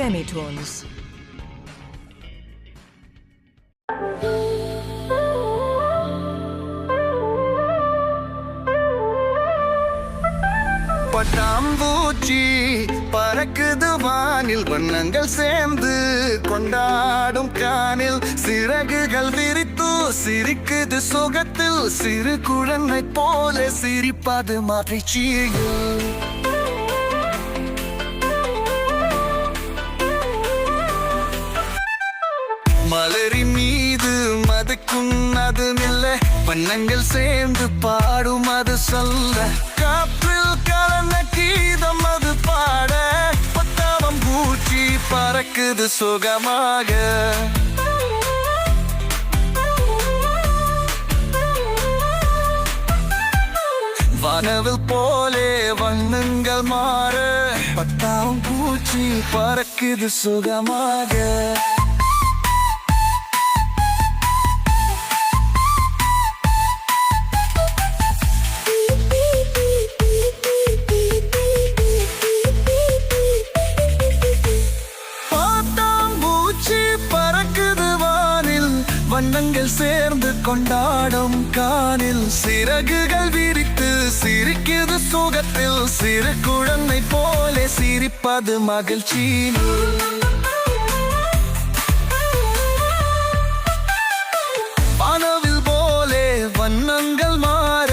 Femitones. பட்டாம்பூச்சி பறக்குது வானில் வண்ணங்கள் சேர்ந்து கொண்டாடும் கானில் சிறகுகள் விரித்து சிரிக்குது சுகத்தில் சிறு குழந்தை போல சிரிப்பது மகிழ்ச்சியில் மலரி மீது மதுக்கும் அதுமில்லை. வண்ணங்கள் சேர்ந்து பாடும் அது சொல்ல. காற்றில் கலந்த கீதம் அது பாட. பத்தாவம் பூச்சி பறக்குது சுகமாக. வானவில் போலே வண்ணங்கள் மாற. பத்தாவம் பூச்சி பறக்குது சுகமாக. வண்ணங்கள் சேர்ந்து கொண்டாடும் கானில் சிறகுகள் விரித்து சிரிக்கிறது சுகத்தில் சிறு குழந்தை போலே சிரிப்பது மகிழ்ச்சி. வானவில் போலே வண்ணங்கள் மாற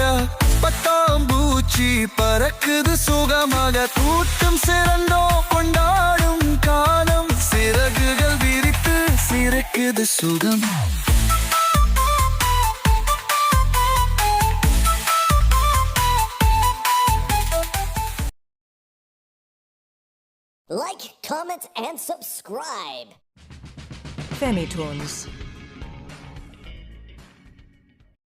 பட்டாம்பூச்சி பறக்குது சுகமாக கூட்டம் சிறந்தோ கொண்டாடும் காலம். சிறகுகள் விரித்து சிறக்குது சுகம். Like, comment, and subscribe. Femitones.